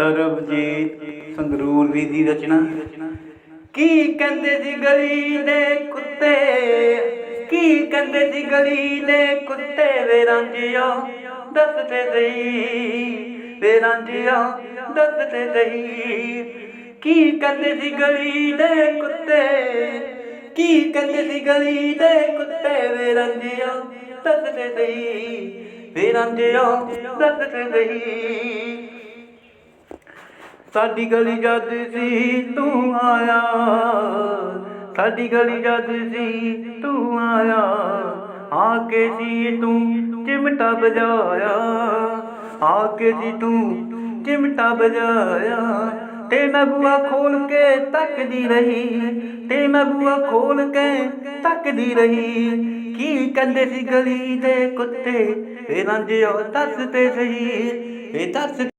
ਸਰਬਜੀਤ ਸੰਗਰੂਰ ਵੀ ਦੀ ਰਚਨਾ ਕੀ ਕਹਿੰਦੇ ਸੀ ਗਲੀ ਦੇ ਕੁੱਤੇ? ਕੀ ਕਹਿੰਦੇ ਸੀ ਗਲੀ ਦੇ ਕੁੱਤੇ? ਵੇ ਰਾਂਝਿਆ ਦੱਸਦੇ ਸਹੀ। ਵੇ ਰਾਂਝਿਆ ਦੱਸ ਸਹੀ। ਕੀ ਕਹਿੰਦੇ ਸੀ ਗਲੀ ਦੇ ਕੁੱਤੇ? ਕੀ ਕਹਿੰਦੇ ਸੀ ਗਲੀ ਦੇ ਕੁੱਤੇ? ਵੇ ਰਾਂਝਿਆ ਦੱਸਦੇ ਸਹੀ। ਵੇ ਰਾਂਝਿਆ ਦੱਸ ਸਹੀ। ਸਾਡੀ ਗਲੀ ਜਦ ਸੀ ਤੂੰ ਆਇਆ। ਸਾਡੀ ਗਲੀ ਜਦ ਸੀ ਤੂੰ ਆਇਆ। ਆ ਕੇ ਸੀ ਤੂੰ ਚਿਮਟਾ ਵਜਾਇਆ ਆ ਕੇ ਸੀ ਤੂੰ ਚਿਮਟਾ ਵਜਾਇਆ ਤੇ ਮੈਂ ਬੂਆ ਖੋਲ ਕੇ ਤੱਕਦੀ ਰਹੀ। ਤੇ ਮੈਂ ਬੂਆ ਖੋਲ ਕੇ ਤੱਕਦੀ ਰਹੀ। ਕੀ ਕਹਿੰਦੇ ਸੀ ਗਲੀ ਦੇ ਕੁੱਤੇ? ਇਹ ਰੰਜਿਓ ਦੱਸ ਤੇ ਸਹੀ। ਇਹ ਦੱਸ